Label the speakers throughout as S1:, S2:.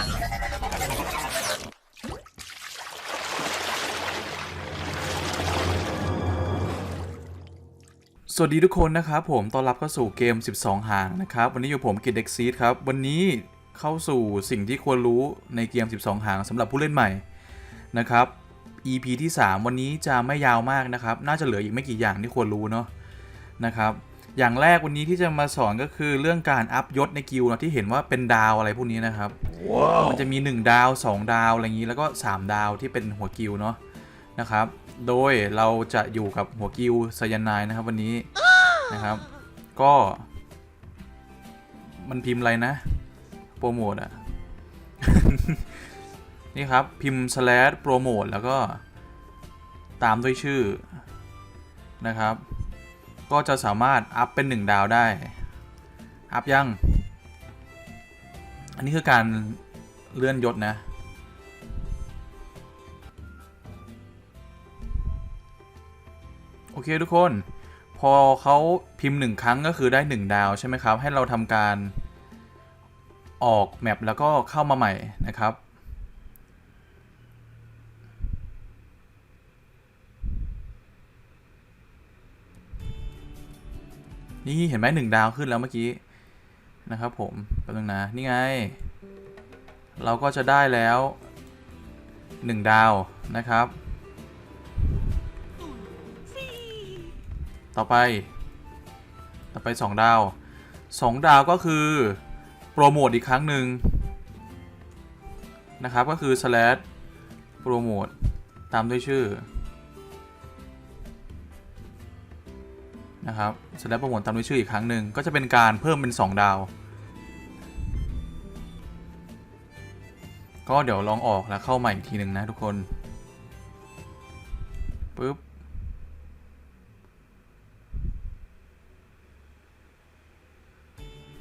S1: สวัสดีทุกคนนะครับผมต้อนรับเข้าสู่เกม 12 หางนะครับ วันนี้อยู่ผมกิดเด็กซีดครับ วันนี้เข้าสู่สิ่งที่ควรรู้ในเกม 12 หางสำหรับผู้เล่นใหม่นะครับ EP ที่ 3 วันนี้จะไม่ยาวมากนะครับ น่าจะเหลืออีกไม่กี่อย่างที่ควรรู้เนาะนะครับ อย่างแรกวันนี้ที่จะมาสอนก็คือเรื่องการอัพยศในกิลด์เนอะที่เห็นว่าเป็นดาวอะไรพวกนี้นะครับมันจะมี 1 ดาว 2 ดาวอะไรอย่างนี้แล้วก็ 3 ดาวที่เป็นหัวกิลด์เนาะนะครับ โดยเราจะอยู่กับหัวกิลด์ไซยานายนะครับวันนี้นะครับ ก็ มันพิมพ์อะไรนะ โปรโมทอะนี่ครับ พิมพ์ slash โปรโมทแล้วก็ตามด้วยชื่อนะครับ ก็จะสามารถอัพเป็น 1 ดาวได้ อัพยัง อันนี้คือการเลื่อนยศนะ โอเคทุกคน พอเขาพิมพ์หนึ่งครั้งก็คือได้หนึ่งดาวใช่ไหมครับ ให้เราทำการออกแมปแล้วก็เข้ามาใหม่นะครับ นี่เห็นไหมหนึ่งดาวขึ้นแล้วเมื่อกี้นะครับผมแป๊บนึงนะ นี่ไง เราก็จะได้แล้วหนึ่งดาวนะครับ ต่อไป ต่อไป 2 ดาว 2 ดาวก็คือ โปรโมทอีกครั้งหนึ่งนะครับ ก็คือ slash โปรโมทตามด้วยชื่อ นะครับ slash โปรโมทตามด้วยชื่ออีกครั้งหนึ่งก็จะเป็นการเพิ่มเป็น 2 ดาว ก็เดี๋ยวลองออกแล้วเข้าใหม่อีกทีหนึ่งนะทุกคนปึ๊บ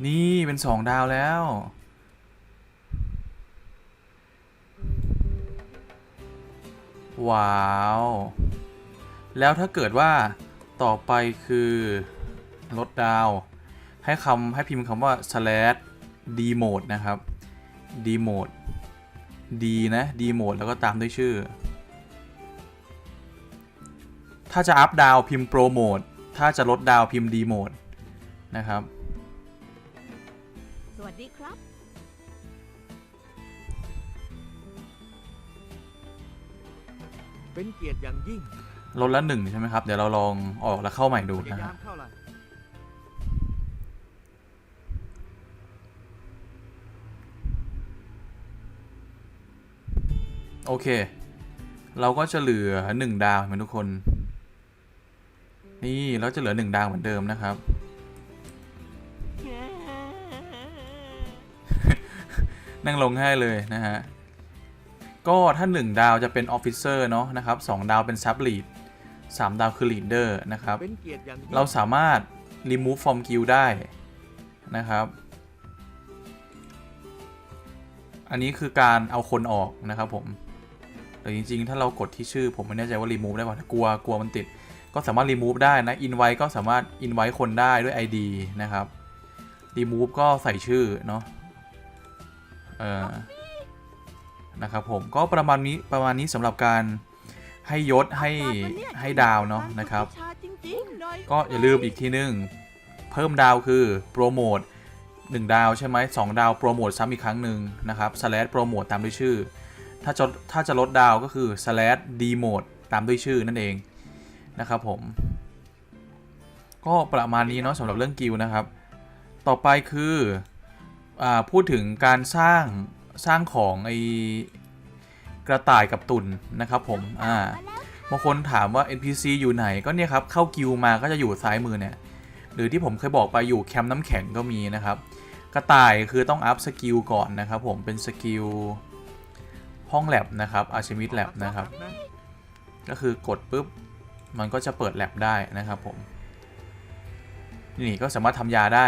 S1: นี่เป็นสองดาวแล้ว ว้าว แล้วถ้าเกิดว่า ต่อไปคือลดดาวให้คำให้พิมพ์คำว่า slash d mode นะครับ d mode d นะ d mode แล้วก็ตามด้วยชื่อ ถ้าจะอัพดาวพิมพ์ pro mode ถ้าจะลดดาวพิมพ์ d mode นะครับ
S2: สวัสดีครับ
S3: เป็นเกียรติอย่างยิ่ง
S1: ลดละหนึ่งใช่ไหมครับ เดี๋ยวเราลองออกแล้วเข้าใหม่ดูนะครับโอเค เราก็จะเหลือหนึ่งดาวเหมือนทุกคน นี่เราจะเหลือหนึ่งดาวเหมือนเดิมนะครับ นั่งลงให้เลยนะฮะ ก็ถ้า1ดาวจะเป็นออฟฟิเซอร์เนาะนะครับ2ดาวเป็นซับลีด 3 ดาวคือลีดเดอร์นะครับ
S3: เป็นเกียรติอย่างยิ่ง
S1: เราสามารถ remove from guild ได้นะครับ อันนี้คือการเอาคนออกนะครับผมแต่จริง ๆ ถ้าเรากดที่ชื่อผมไม่แน่ใจว่า remove ได้ป่ะกลัวกลัวมันติด ก็สามารถ remove ได้นะ invite ก็สามารถ invite คนได้ด้วย ID นะครับ remove ก็ใส่ชื่อเนาะเออนะครับผมก็ประมาณนี้ประมาณนี้สำหรับการ ให้ยศให้ให้ดาวเนาะนะครับ ก็อย่าลืมอีกทีนึง เพิ่มดาวคือโปรโมท1ดาวใช่ไหมสองดาวโปรโมทซ้ำอีกครั้งหนึ่งนะครับ slash โปรโมทตามด้วยชื่อ ถ้าจะถ้าจะลดดาวก็คือ slash demote ตามด้วยชื่อนั่นเองนะครับผม ก็ประมาณนี้เนาะสำหรับเรื่องกิลด์นะครับ ต่อไปคืออาพูดถึงการสร้างสร้างของไอ กระต่ายกับตุนนะครับผม อ่าบางคนถามว่า NPC อยู่ไหนก็เนี่ยครับเข้ากิวมาก็จะอยู่ซ้ายมือเนี่ย หรือที่ผมเคยบอกไปอยู่แคมป์น้ำแข็งก็มีนะครับ กระต่ายคือต้องอัพสกิลก่อนนะครับผมเป็นสกิลห้องแลบนะครับอาชิมิตแลบนะครับ ก็คือกดปุ๊บมันก็จะเปิดแลบได้นะครับผม นี่ก็สามารถทำยาได้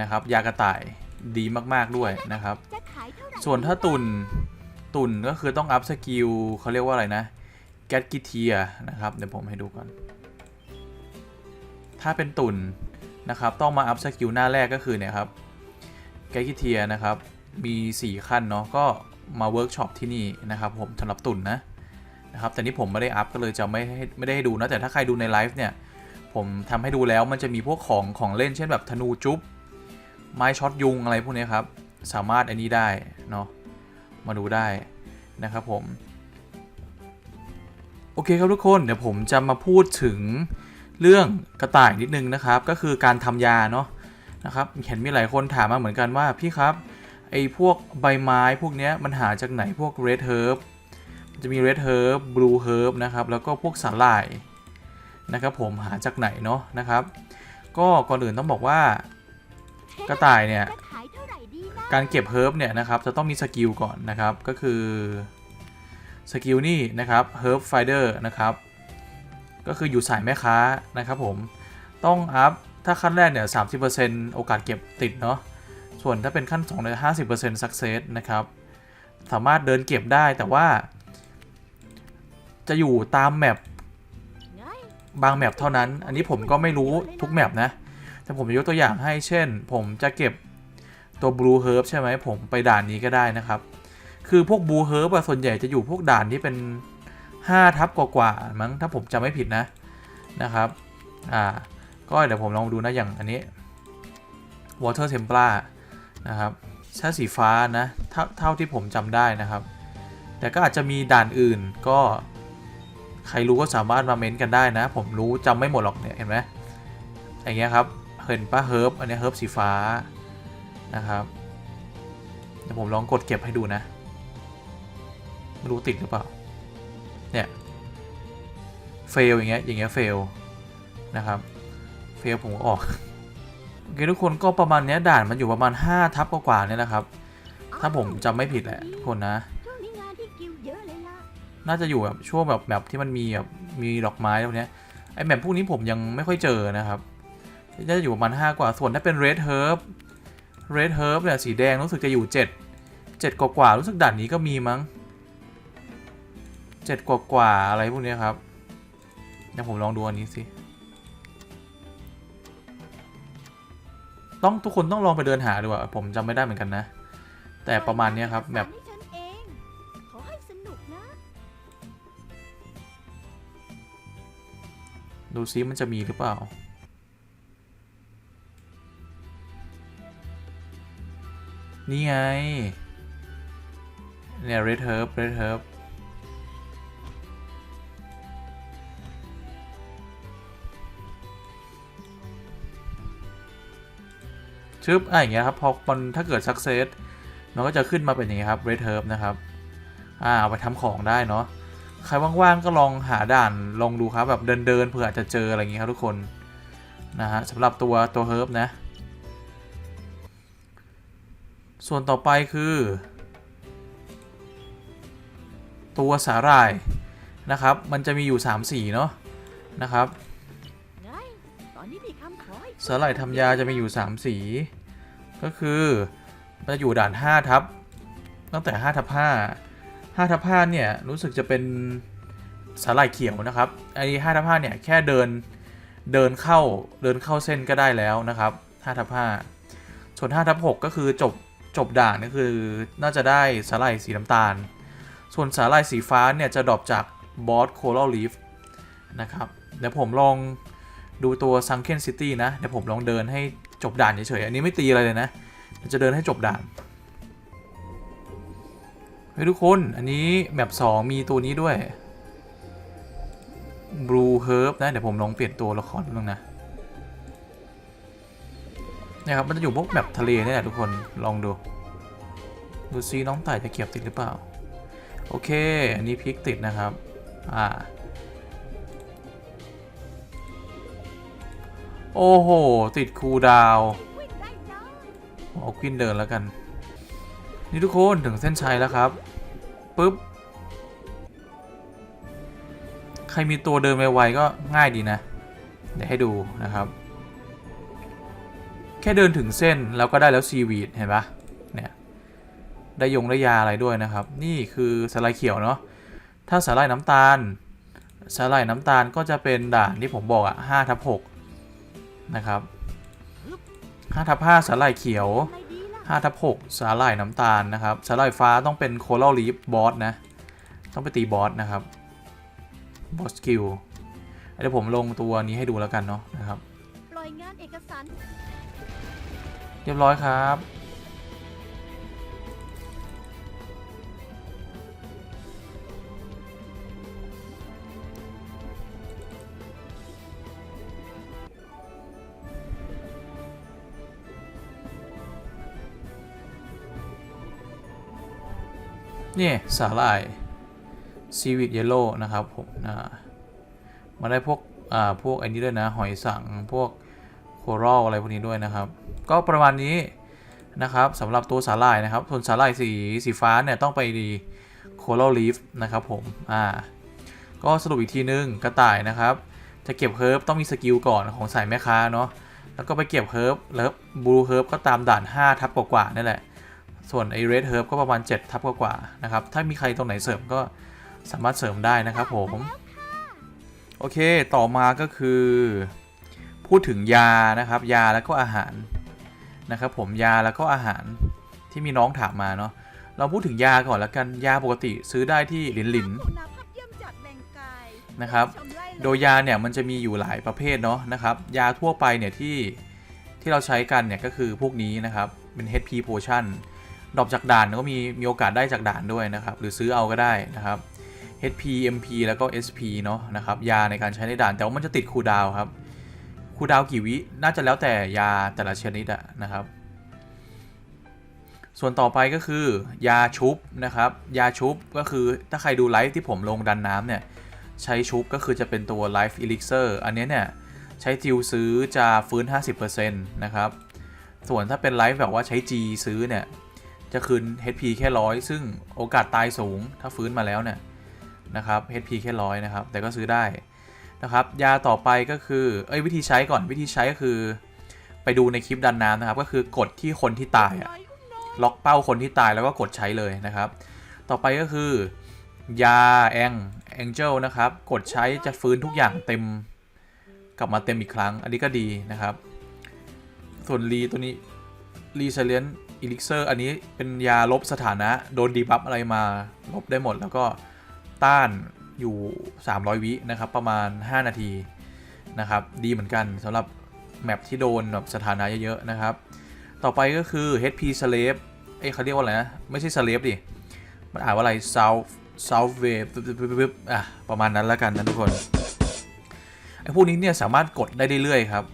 S1: นะครับ ยากระต่ายดีมากๆด้วยนะครับ ส่วนถ้าตุน ตุนก็คือต้องอัพสกิลเขาเรียกว่าอะไรนะแกตกิเทียนะครับ เดี๋ยวผมให้ดูก่อน ถ้าเป็นตุนนะครับ ต้องมาอัพสกิลหน้าแรกก็คือเนี่ยครับแกตกิเทียนะครับ มี 4 ขั้นเนาะก็มาเวิร์กช็อปที่นี่นะครับ ผมสำหรับตุ่นนะนะครับ แต่นี่ผมไม่ได้อัพก็เลยจะไม่ไม่ได้ให้ดูนะแต่ถ้าใครดูในไลฟ์เนี่ยผมทำให้ดูแล้วมันจะมีพวกของของเล่นเช่นแบบธนูจุ๊บไม้ช็อตยุงอะไรพวกนี้ครับ สามารถอันนี้ได้เนาะ มาดูได้นะครับผม โอเคครับทุกคนเดี๋ยวผมจะมาพูดถึงเรื่องกระต่ายนิดนึงนะครับ ก็คือการทำยาเนาะนะครับเห็นมีหลายคนถามมาเหมือนกันว่าพี่ครับไอ้พวกใบไม้พวกเนี้ยมันหาจากไหนพวก red herb จะมี red herb blue herb นะครับแล้วก็พวกสาหร่ายนะครับผมหาจากไหนเนาะนะครับ ก็ก่อนอื่นต้องบอกว่ากระต่ายเนี่ย การเก็บเฮิร์บเนี่ยนะครับจะต้องมีสกิลก่อนนะครับก็คือสกิลนี่นะครับเฮิร์บไฟเดอร์นะครับก็คืออยู่สายแม่ค้านะครับผมต้องอัพถ้าขั้นแรกเนี่ย30%โอกาสเก็บติดเนาะส่วนถ้าเป็นขั้น2เนี่ย50% success นะครับสามารถเดินเก็บได้แต่ว่า จะอยู่ตามแมปบางแมปเท่านั้น อันนี้ผมก็ไม่รู้ทุกแมปนะแต่ผมจะยกตัวอย่างให้เช่น ผมจะเก็บ ตัว Blue Herb ใช่ไหมผมไปด่านนี้ก็ได้นะครับ คือพวก Blue Herb ส่วนใหญ่จะอยู่พวกด่านที่เป็น 5 ทับกว่าๆมั้งถ้าผมจำไม่ผิดนะนะครับอ่าก็เดี๋ยวผมลองดูนะอย่างอันนี้ Water Templar นะครับถ้าสีฟ้านะเท่าเท่าที่ผมจำได้นะครับ แต่ก็อาจจะมีด่านอื่นก็ใครรู้ก็สามารถมาเม้นต์กันได้นะ ผมรู้จำไม่หมดหรอกเนี่ยเห็นไหมอย่างเงี้ยครับเห็นป้าเฮิร์บอันนี้เฮิร์บสีฟ้า นะครับเดี๋ยวผมลองกดเก็บให้ดูนะ ไม่รู้ติดหรือเปล่า เนี่ยเฟลอย่างเงี้ยอย่างเงี้ยเฟลนะครับเฟลผมก็ออกโอเคทุกคนก็ประมาณเนี้ยด่านมันอยู่ประมาณ 5 ทับกว่าๆเนี่ยนะครับ ถ้าผมจำไม่ผิดแหละทุกคนนะ
S2: น่า
S1: จะอยู่แบบช่วงแบบแบบที่มันมีแบบมีดอกไม้พวกเนี้ยไอแบบพวกนี้ผมยังไม่ค่อยเจอนะครับ น่าจะอยู่ประมาณ 5 กว่าส่วนถ้าเป็น red herb red herb เนี่ยสีแดงรู้สึกจะอยู่ 7 7 กว่ากว่ารู้สึกด่านนี้ก็มีมั้ง 7 กว่ากว่าอะไรพวกเนี้ยครับเดี๋ยวผมลองดูอันนี้สิต้องทุกคนต้องลองไปเดินหาดูอะผมจำไม่ได้เหมือนกันนะ แต่ประมาณเนี้ยครับแบบ
S2: ให้ฉันเองขอให้สนุกนะ
S1: ดูซิมันจะมีหรือเปล่า นี่ไง เนี่ย red herb red herb ชึบอะอย่างเงี้ยครับ พอมันถ้าเกิด success มันก็จะขึ้นมาเป็นอย่างเงี้ยครับ red herb นะครับ อ่าเอาไปทำของได้เนาะ ใครว่างๆ ก็ลองหาด่านลองดูครับ แบบเดินๆเผื่ออาจจะเจออะไรอย่างงี้ยครับทุกคน นะฮะสำหรับตัวตัวเฮิร์บนะ ส่วนต่อไปคือ ตัวสาหร่ายนะครับ มันจะมีอยู่ 3 สีเนาะนะครับสาหร่ายทำยาจะมีอยู่ 3 สี ก็คือมันจะอยู่ด่าน 5 ทับ ตั้งแต่ 5 ทับ 5 5ทับ5เนี่ย รู้สึกจะเป็นสาหร่ายเขียวนะครับไอ้5ทับ5เนี่ย แค่เดินเดินเข้าเดินเข้าเส้นก็ได้แล้วนะครับ5ทับ5ส่วน5ทับ6ก็คือจบ จบด่านก็คือน่าจะได้สาหร่ายสีน้ำตาล ส่วนสาหร่ายสีฟ้าเนี่ยจะดรอปจากบอสโค r a l Reef นะครับ เดี๋ยวผมลองดูตัว Sunken City นะ เดี๋ยวผมลองเดินให้จบด่านเฉยๆ อันนี้ไม่ตีอะไรเลยนะ จะเดินให้จบด่าน เฮ้ยทุกคน อันนี้แมป2มีตัวนี้ด้วย Blue Herb นะ เดี๋ยวผมลองเปลี่ยนตัวละครบ้างนะ นี่ยครับมันจะอยู่พวกแมปทะเลนี่แหละทุกคนลองดูดูซีน้องต่ายจะเก็บติดหรือเปล่า โอเค อันนี้พลิกติดนะครับ อ่า โอ้โห ติดคูดาว
S2: เอา
S1: ควินเดินแล้วกัน นี่ทุกคนถึงเส้นชัยแล้วครับปุ๊บ ใครมีตัวเดินไวๆก็ง่ายดีนะ เดี๋ยวให้ดูนะครับ แค่เดินถึงเส้นแล้วก็ได้แล้วซีวีดเห็นปะเนี่ยได้ยงได้ยาอะไรด้วยนะครับ นี่คือสาลายเขียวเนาะถ้าสาลายน้ำตาลสาลายน้ำตาลก็จะเป็นด่านที่ผมบอกอะ5ทับ6นะครับ5ทับ5สาลายเขียว
S2: อะไรดีล่ะ
S1: 5ทับ6สาหร่ายน้ำตาลนะครับสาหร่ายฟ้าต้องเป็นโค r a l Reef บอสนะต้องไปตีบอสนะครับบอสคิวเดี๋ยวผมลงตัวนี้ให้ดูแล้วกันเนาะนะครับ
S2: ปล่อยงานเอกสาร
S1: รียบร้อยครับ นี่ สาหร่ายซีวิตเยลโล่นะครับผมมาได้พวก อ่า พวกไอ้นี้ด้วยนะ หอยสัง พวก โครัลอะไรพวกนี้ด้วยนะครับ ก็ประมาณนี้นะครับสำหรับตัวสาหร่ายนะครับ ส่วนสาหร่ายสีสีฟ้าเนี่ยต้องไปดีโครัลลีฟนะครับผมอ่าก็สรุปอีกทีนึงกระต่ายนะครับ จะเก็บเฮิร์บต้องมีสกิลก่อนของสายแม่ค้าเนาะแล้วก็ไปเก็บเฮิร์บแล้วบลูเฮิร์บก็ตามด่าน 5 ทับกว่าๆนั่นแหละ ส่วนไอเรดเฮิร์บก็ประมาณ 7 ทับกว่าๆนะครับ ถ้ามีใครตรงไหนเสริมก็สามารถเสริมได้นะครับผม โอเค ต่อมาก็คือ พูดถึงยานะครับ ยาแล้วก็อาหารนะครับ ผมยาแล้วก็อาหารที่มีน้องถามมาเนาะเราพูดถึงยาก่อนแล้วกันยาปกติซื้อได้ที่หลินหลินนะครับ โดยยาเนี่ยมันจะมีอยู่หลายประเภทเนาะนะครับ ยาทั่วไปเนี่ยที่ที่เราใช้กันเนี่ยก็คือพวกนี้นะครับเป็น HP potion ดรอปจากด่านก็มีมีโอกาสได้จากด่านด้วยนะครับ หรือซื้อเอาก็ได้นะครับ HP MP แล้วก็ SP เนาะนะครับยาในการใช้ในด่านแต่ว่ามันจะติดคูดาวครับ คูดาวกี่วิ น่าจะแล้วแต่ยาแต่ละชนิดอะนะครับ ส่วนต่อไปก็คือยาชุบนะครับ ยาชุบก็คือถ้าใครดูไลฟ์ที่ผมลงดันน้ำเนี่ย ใช้ชุบก็คือจะเป็นตัว Life Elixir อันนี้เนี่ย ใช้จิวซื้อจะฟื้น 50%นะครับ ส่วนถ้าเป็นไลฟ์แบบว่าใช้ G ซื้อเนี่ย จะคืน HP แค่ร้อยซึ่งโอกาสตายสูงถ้าฟื้นมาแล้วเนี่ยนะครับ HP แค่ร้อยนะครับ แต่ก็ซื้อได้ นะครับ ยาต่อไปก็คือ เอ้ยวิธีใช้ก่อนวิธีใช้ก็คือ ไปดูในคลิปดันน้ำนะครับ ก็คือกดที่คนที่ตายอะล็อกเป้าคนที่ตายแล้วก็กดใช้เลยนะครับ ต่อไปก็คือยาแองแองเจลนะครับ กดใช้จะฟื้นทุกอย่างเต็ม กลับมาเต็มอีกครั้ง อันนี้ก็ดีนะครับ ส่วนรีตัวนี้รีเซเลนอิลิกเซอร์อันนี้เป็นยาลบสถานะ โดนดีบัฟอะไรมาลบได้หมดแล้วก็ต้าน อยู่ 300 วินะครับประมาณ 5 นาทีนะครับดีเหมือนกันสำหรับแมปที่โดนแบบสถานะเยอะๆนะครับ ต่อไปก็คือ HP Slave เอ้ยเขาเรียกว่าอะไรนะ ไม่ใช่ Slave ดิ มันอ่านว่าอะไร South South Wave อะประมาณนั้นแล้วกันนะทุกคนไอ้พวกนี้เนี่ยสามารถกดได้เรื่อยๆครับ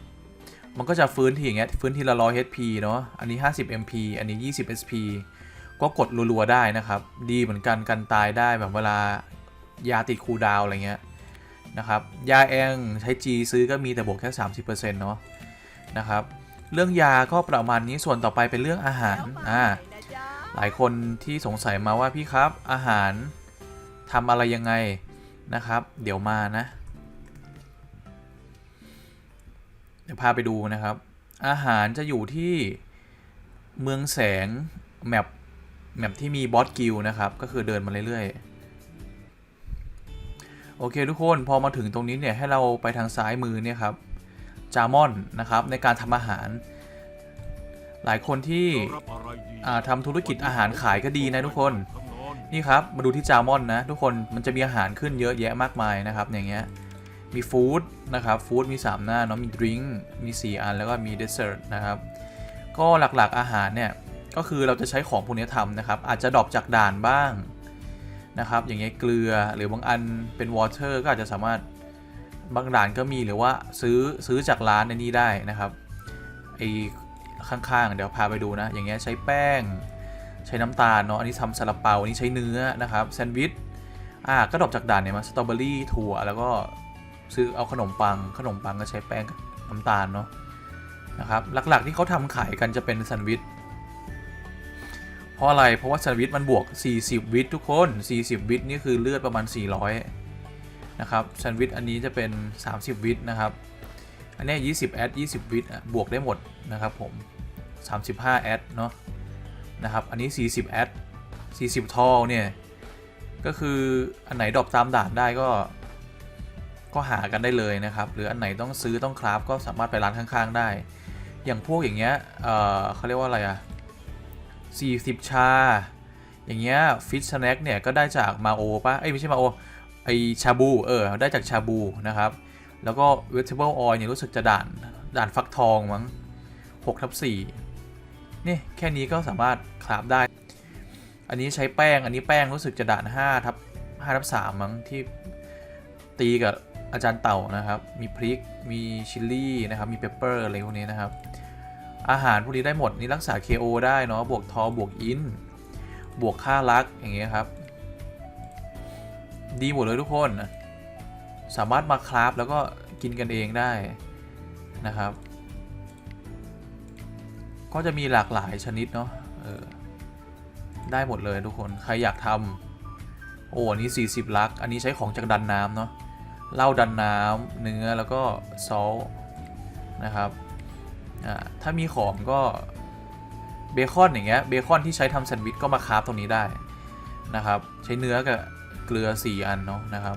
S1: มันก็จะฟื้นทีอย่างเงี้ยฟื้นทีละ100 HP เนาะอันนี้ 50 MP อันนี้ 20 SP ก็กดรัวๆได้นะครับ ดีเหมือนกันกันตายได้แบบเวลา ยาติดคูลดาวน์อะไรเงี้ยนะครับ ยาแองใช้ G ซื้อก็มีแต่บวกแค่ 30%เนาะนะครับ เรื่องยาก็ประมาณนี้ส่วนต่อไปเป็นเรื่องอาหาร
S2: แล้วไป
S1: อ่า
S2: นะจ๊ะ
S1: หลายคนที่สงสัยมาว่าพี่ครับอาหารทำอะไรยังไงนะครับ เดี๋ยวมานะ เดี๋ยวพาไปดูนะครับ อาหารจะอยู่ที่เมืองแสงแมปแมปที่มีบอสกิลนะครับ ก็คือเดินมาเรื่อยๆ โอเคทุกคนพอมาถึงตรงนี้เนี่ยให้เราไปทางซ้ายมือเนี่ยครับจามอนนะครับในการทำอาหาร หลายคนที่อ่าทำธุรกิจอาหารขายก็ดีนะทุกคนนี่ครับมาดูที่จามอนนะทุกคนมันจะมีอาหารขึ้นเยอะแยะมากมายนะครับอย่างเงี้ยมีฟู้ดนะครับฟู้ดมี 3 หน้าเนาะมีดริงก์มี 4 อันแล้วก็มีเดสเซอร์นะครับก็หลักๆอาหารเนี่ยก็คือเราจะใช้ของพวกนี้ทำนะครับอาจจะดรอปจากด่านบ้าง นะครับ อย่างเงี้ยเกลือหรือบางอันเป็นวอเตอร์ก็อาจจะสามารถบางด่านก็มีหรือว่าซื้อซื้อจากร้านในนี้ได้นะครับไอข้างๆ เดี๋ยวพาไปดูนะ อย่างเงี้ยใช้แป้ง ใช้น้ำตาลเนาะอันนี้ทำซาลาเปาอันนี้ใช้เนื้อนะครับแซนด์วิชอ่าก็ดรอปจากด่านเนี่ยมาสตรอเบอรี่ถั่วแล้วก็ซื้อเอาขนมปังขนมปังก็ใช้แป้งน้ำตาลเนาะนะครับหลักๆที่เขาทำขายกันจะเป็นแซนด์วิช เพราะอะไรเพราะว่าแซนด์วิชมันบวก 40 วิตทุกคน 40 วิตนี่คือเลือดประมาณ 400 นะครับแซนวิชอันนี้จะเป็น 30 วิตนะครับ อันนี้ย20 แอด 20 วิตบวกได้หมดนะครับผม 35 แอดเนาะนะครับอันนี้ 40 แอด 40 ทอลเนี่ยก็คืออันไหนดรอปตามด่านได้ก็ ก็หากันได้เลยนะครับ หรืออันไหนต้องซื้อต้องคราฟก็สามารถไปร้านข้างๆได้ อย่างพวกอย่างเงี้ยเเขาเรียกว่าอะไรอะ 40 ชา อย่างเงี้ยฟิชสแน็คเนี่ยก็ได้จากมาโอปะเอ้ยไม่ใช่มาโอไอชาบูเออได้จากชาบูนะครับ แล้วก็เวจ e เบิลออยเนี่ยรู้สึกจะด่านด่านฟักทองมั้ง6ทับ4นี่แค่นี้ก็สามารถคราฟได้ อันนี้ใช้แป้งอันนี้แป้งรู้สึกจะด่าน5ทับ5ทับ3มั้งที่ตีกับอาจารย์เต่านะครับ มีพริก มีชิลลี่นะครับ มีเปปเปอร์อะไรพวกนี้นะครับ อาหารพวกนี้ได้หมดนี่รักษา KO ได้เนาะบวกทอบวกอินบวกค่ารักอย่างเงี้ยครับ ดีหมดเลยทุกคนสามารถมาคราฟแล้วก็กินกันเองได้นะครับ ก็จะมีหลากหลายชนิดเนาะออได้หมดเลยทุกคนใครอยากทำโอ้อันนี้ 40 ลัก อันนี้ใช้ของจากดันน้ำเนาะเหล้าดันน้ำเนื้อแล้วก็ซอสนะครับ ถ้ามีของก็เบคอนอย่างเงี้ยเบคอนที่ใช้ทำแซนด์วิชก็มาคราฟตรงนี้ได้นะครับ ใช้เนื้อกับเกลือ 4 อันเนาะนะครับ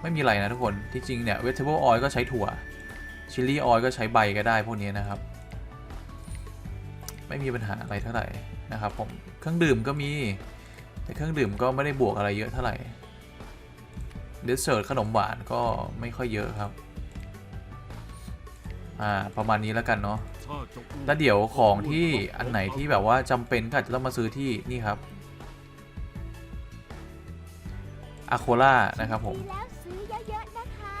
S1: ไม่มีอะไรนะทุกคนที่จริงเนี่ย vegetable oil ก็ใช้ถั่ว chili oil ก็ใช้ใบก็ได้พวกนี้นะครับ ไม่มีปัญหาอะไรเท่าไหร่นะครับผมเครื่องดื่มก็มี แต่เครื่องดื่มก็ไม่ได้บวกอะไรเยอะเท่าไหร่เดสเซอร์ขนมหวานก็ไม่ค่อยเยอะครับ อ่าประมาณนี้แล้วกันเนาะแล้วเดี๋ยวของที่อันไหนที่แบบว่าจำเป็นก็อาจจะต้องมาซื้อที่นี่ครับอะโคล่านะครับผม
S2: ซื้อแล้วซื้อเยอะๆนะคะ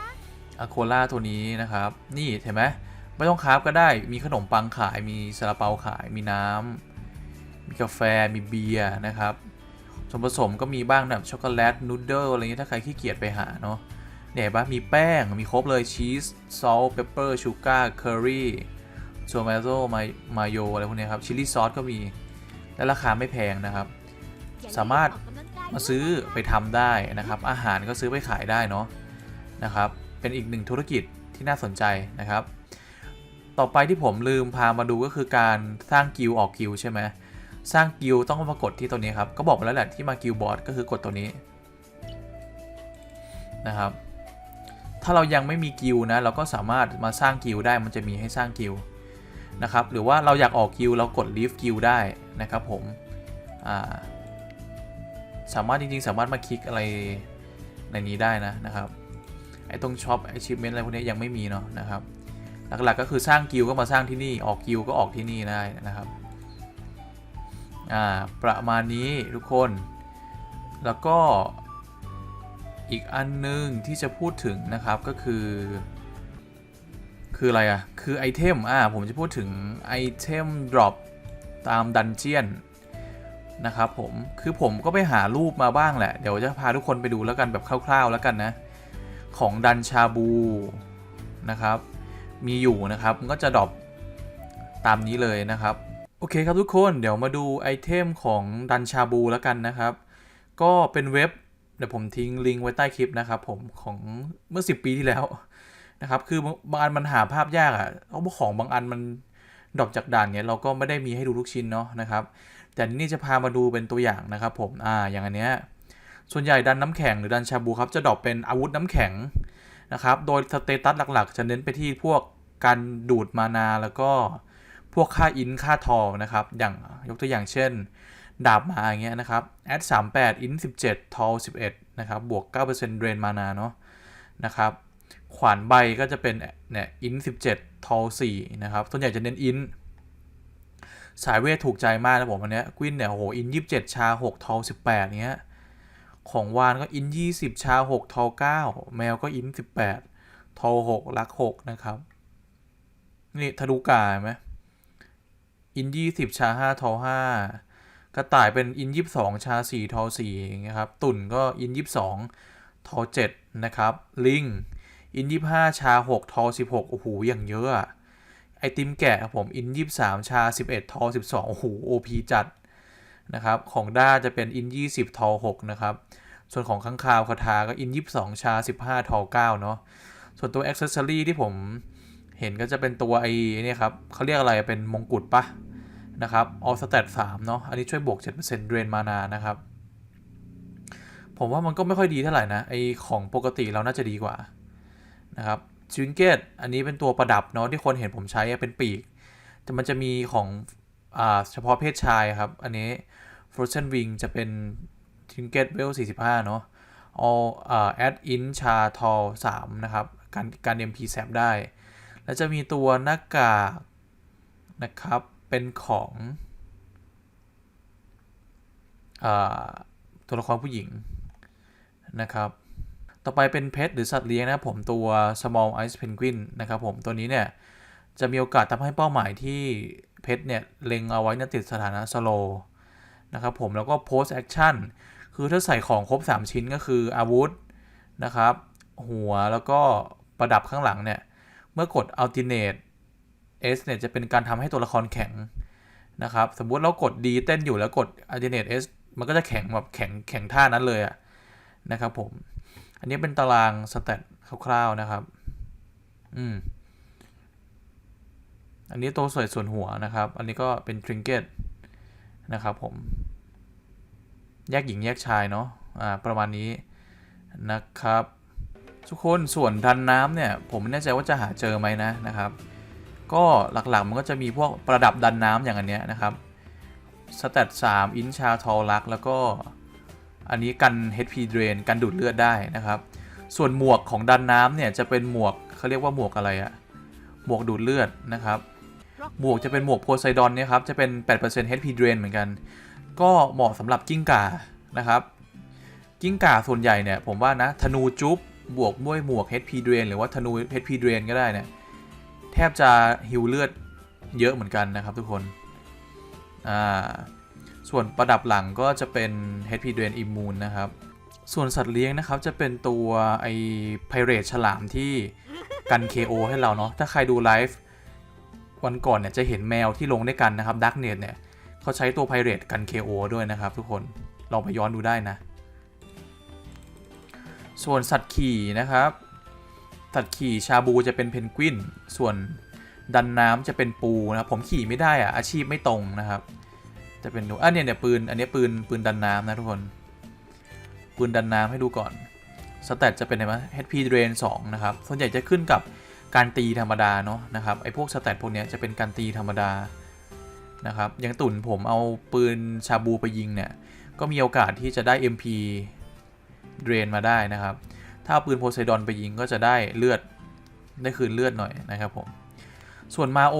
S1: อะโคล่าตัวนี้นะครับ นี่เห็นไหมไม่ต้องคราฟก็ได้มีขนมปังขายมีซาลาเปาขายมีน้ำมีกาแฟมีเบียร์นะครับส่วนผสมก็มีบ้างแบบช็อกโกแลตนูดเดิลอะไรเงี้ยถ้าใครขี้เกียจไปหาเนาะ เนี่ยบ้ามีแป้งมีครบเลยชีสซอลเปปเปอร์ชูการ์เคอรี่โซมาโซมามาโยอะไรพวกนี้ครับชิลลี่ซอสก็มี และราคาไม่แพงนะครับ สามารถมาซื้อไปทำได้นะครับ อาหารก็ซื้อไปขายได้เนาะนะครับ เป็นอีกหนึ่งธุรกิจที่น่าสนใจนะครับ ต่อไปที่ผมลืมพามาดูก็คือการสร้างกิลออกกิลใช่ไหมสร้างกิลต้องมากดที่ตัวนี้ครับ ก็บอกมาแล้วแหละที่มากิลบอสก็คือกดตัวนี้นะครับ ถ้าเรายังไม่มีกิลนะเราก็สามารถมาสร้างกิลได้มันจะมีให้สร้างกิลนะครับหรือว่าเราอยากออกกิลเรากด leave กิลได้นะครับผมาสามารถจริงๆ สามารถมาคลิกอะไรในนี้ได้นะนะครับไอ้ตรงช็อป achievement อะไรพวกนี้ยังไม่มีเนาะนะครับหลักๆก็คือสร้างกิลก็มาสร้างที่นี่ออกกิลก็ออกที่นี่ได้นะครับประมาณนี้ทุกคน แล้วก็ อีกอันหนึงที่จะพูดถึงนะครับก็คือ คืออะไรอะคือไอเทมอ่าผมจะพูดถึงไอเทม drop ตามดันเจียนนะครับผม คือผมก็ไปหารูปมาบ้างแหละ เดี๋ยวจะพาทุกคนไปดูแล้วกันแบบคร่าว ๆ แล้วกันนะ ของดันชาบูนะครับ มีอยู่นะครับมันก็จะดรอปตามนี้เลยนะครับ โอเคครับทุกคนเดี๋ยวมาดูไอเทมของดันชาบูแล้วกันนะครับ ก็เป็นเว็บ เดี๋ยวผมทิ้งลิงก์ไว้ใต้คลิปนะครับผมของเมื่อ 10 ปีที่แล้วนะครับ คือบางอันมันหาภาพยากอะ่ะเพราะของบางอันมันดรอปจากด่านเนี้ยเราก็ไม่ได้มีให้ดูทุกชิ้นเนาะนะครับ แต่นี่จะพามาดูเป็นตัวอย่างนะครับ ผมอ่าอย่างอันเนี้ยส่วนใหญ่ดันน้ำแข็งหรือดันชาบูครับจะดรอปเป็นอาวุธน้ำแข็งนะครับ โดยสเตตัสหลักๆ จะเน้นไปที่พวกการดูดมานาแล้วก็พวกค่าอินค่าทอนะครับ อย่างยกตัวอย่างเช่น ดาบมาอย่างเงี้ยนะครับแอด38อิน17ทอ11 นะครับ บวก9%เดรนมานาเนาะนะครับ ขวานใบก็จะเป็นเนี่ยอิน17ทอ4นะครับ ส่วนใหญ่จะเน้นอินสายเวทถูกใจมากนะผมอันเนี้ยกวินเนี่ยโหอินยี่สิบเจ็ดชาหกทอสิบแปดเนี้ย ของวานก็อินยี่สิบชาหกทอเก้าแมวก็อินสิบแปดทอหกลักหกนะครับ นี่ทะลุกาไหมอินยี่สิบชาห้าทอห้า กระต่ายเป็นอินยี่สองชาสี่ทอสี่อย่างเงี้ยครับ ตุ่นก็อินยี่สองทอเจ็ดนะครับ ลิง อินยี่ห้าชาหกทอสิบหกโอ้โห อย่างเยอะอะไอติมแกะครับผม อินยี่สามชาสิบเอ็ดทอสิบสองโอ้โหโอพีจัดนะครับ ของด้าจะเป็นอินยี่สิบทอหกนะครับ ส่วนของข้างคาวคาทาก็อินยี่สองชาสิบห้าทอเก้าเนาะ ส่วนตัวอ็อกเซอรี่ที่ผมเห็นก็จะเป็นตัวไอ้นี่ครับเขาเรียกอะไรเป็นมงกุฎปะ นะครับออสแตทสามเนาะ อันนี้ช่วยบวก 7%เดรนมานานะครับ ผมว่ามันก็ไม่ค่อยดีเท่าไหร่นะ ไอของปกติเราน่าจะดีกว่านะครับจิงเกตอันนี้เป็นตัวประดับเนาะที่คนเห็นผมใช้เป็นปีก แต่มันจะมีของอ่าเฉพาะเพศชายครับ อันนี้ Frozen Wing จะเป็น Trinket w e l 45 เนาะ all อ่า add in char tall 3นะครับ การการ MP s a p ได้ แล้วจะมีตัวหน้ากากนะครับ เป็นของอตัวละครผู้หญิงนะครับ ต่อไปเป็นเพ t หรือสัตว์เลี้ยงนะผมตัว small ice penguin นะครับผมตัวนี้เนี่ยจะมีโอกาสทำให้เป้าหมายที่เพชรเนี่ยเล็งเอาไว้นติดสถานะสโลนะครับผมแล้วก็ post action คือถ้าใส่ของครบ 3 ชิ้นก็คืออาวุธนะครับ หัวแล้วก็ประดับข้างหลังเนี่ย เมื่อกด alternate S เนี่ยจะเป็นการทำให้ตัวละครแข็งนะครับ สมมุติเรากด D เต้นอยู่แล้วกด alternate S มันก็จะแข็งแบบแข็งแข็งท่านั้นเลยอะนะครับผม อันนี้เป็นตารางสเตตคร่าวๆนะครับ อืม อันนี้ตัวสวยส่วนหัวนะครับ อันนี้ก็เป็นทริงเกตนะครับผม แยกหญิงแยกชายเนาะ อ่า ประมาณนี้นะครับ ทุกคนส่วนดันน้ำเนี่ย ผมไม่แน่ใจว่าจะหาเจอไหมนะนะครับ ก็หลักๆมันก็จะมีพวกประดับดันน้ำอย่างอันเนี้ยนะครับสเตต3อินชาทอลักแล้วก็อันนี้กัน HP drain กันดูดเลือดได้นะครับ ส่วนหมวกของดันน้ำเนี่ยจะเป็นหมวกเขาเรียกว่าหมวกอะไรอะหมวกดูดเลือดนะครับหมวกจะเป็นหมวกโพไซดอนเนี่ยครับจะเป็น 8% HP drain เหมือนกัน ก็เหมาะสำหรับกิ้งก่านะครับ กิ้งก่าส่วนใหญ่เนี่ยผมว่านะธนูจุ๊บบวกด้วยหมวก HP drain หรือว่าธนู HP drain ก็ได้เนี่ย แทบจะฮิวเลือดเยอะเหมือนกันนะครับทุกคน อ่า ส่วนประดับหลังก็จะเป็น HP drain immune นะครับ ส่วนสัตว์เลี้ยงนะครับจะเป็นตัวไอ้ไพเรตฉลามที่กัน KO ให้เราเนาะ ถ้าใครดูไลฟ์วันก่อนเนี่ยจะเห็นแมวที่ลงด้วยกันนะครับดักเนตเนี่ยเขาใช้ตัวไพเรตกัน KO ด้วยนะครับทุกคน ลองไปย้อนดูได้นะ ส่วนสัตว์ขี่นะครับ สัตว์ขี่ชาบูจะเป็นเพนกวิน ส่วนดันน้ำจะเป็นปูนะครับผมขี่ไม่ได้อะอาชีพไม่ตรงนะครับ จะเป็นดูอะเนี่ยเนี่ยปืนอันนี้ปืนปืนดันน้ำนะทุกคน ปืนดันน้ำให้ดูก่อนสแตทจะเป็นอะไรไหม HP Drain 2นะครับ ส่วนใหญ่จะขึ้นกับการตีธรรมดาเนาะนะครับไอ้พวกสแตทพวกเนี้ยจะเป็นการตีธรรมดานะครับอย่างตุ่นผมเอาปืนชาบูไปยิงเนี่ยก็มีโอกาสที่จะได้ MP Drain มาได้นะครับ ถ้าเอาปืนโพไซดอนไปยิงก็จะได้เลือดได้คืนเลือดหน่อยนะครับผม ส่วนมาโอ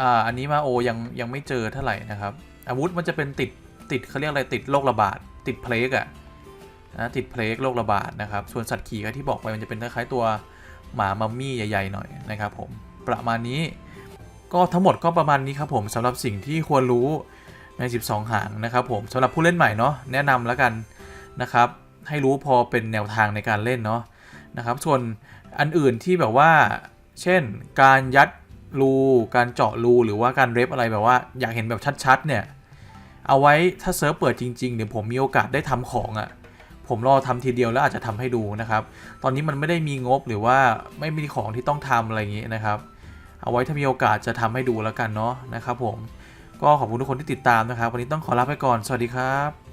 S1: อ่าอันนี้มาโอยังยังไม่เจอเท่าไหร่นะครับ อาวุธมันจะเป็นติดติดเขาเรียกอะไรติดโรคระบาด ติดเพลกอะนะติดเพลกโรคระบาดนะครับ ส่วนสัตว์ขี่ก็ที่บอกไปมันจะเป็นคล้ายๆตัวหมามัมมี่ใหญ่ๆหน่อยนะครับผมประมาณนี้ก็ทั้งหมดก็ประมาณนี้ครับผมสำหรับสิ่งที่ควรรู้ใน 12 หางนะครับผมสำหรับผู้เล่นใหม่เนาะแนะนำแล้วกันนะครับ ให้รู้พอเป็นแนวทางในการเล่นเนาะนะครับ ส่วนอันอื่นที่แบบว่า เช่น การยัดรูการเจาะรูหรือว่าการเรฟอะไรแบบว่า อยากเห็นแบบชัดๆเนี่ยเอาไว้ถ้าเซิร์ฟเปิดจริงๆเดี๋ยวผมมีโอกาสได้ทำของอะ่ะผมรอทำทีเดียวแล้วอาจจะทำให้ดูนะครับ ตอนนี้มันไม่ได้มีงบหรือว่าไม่มีของที่ต้องทำอะไรอย่างงี้นะครับ เอาไว้ถ้ามีโอกาสจะทำให้ดูแล้วกันเนาะนะครับผม ก็ขอบคุณทุกคนที่ติดตามนะครับ วันนี้ต้องขอลาไปก่อน สวัสดีครับ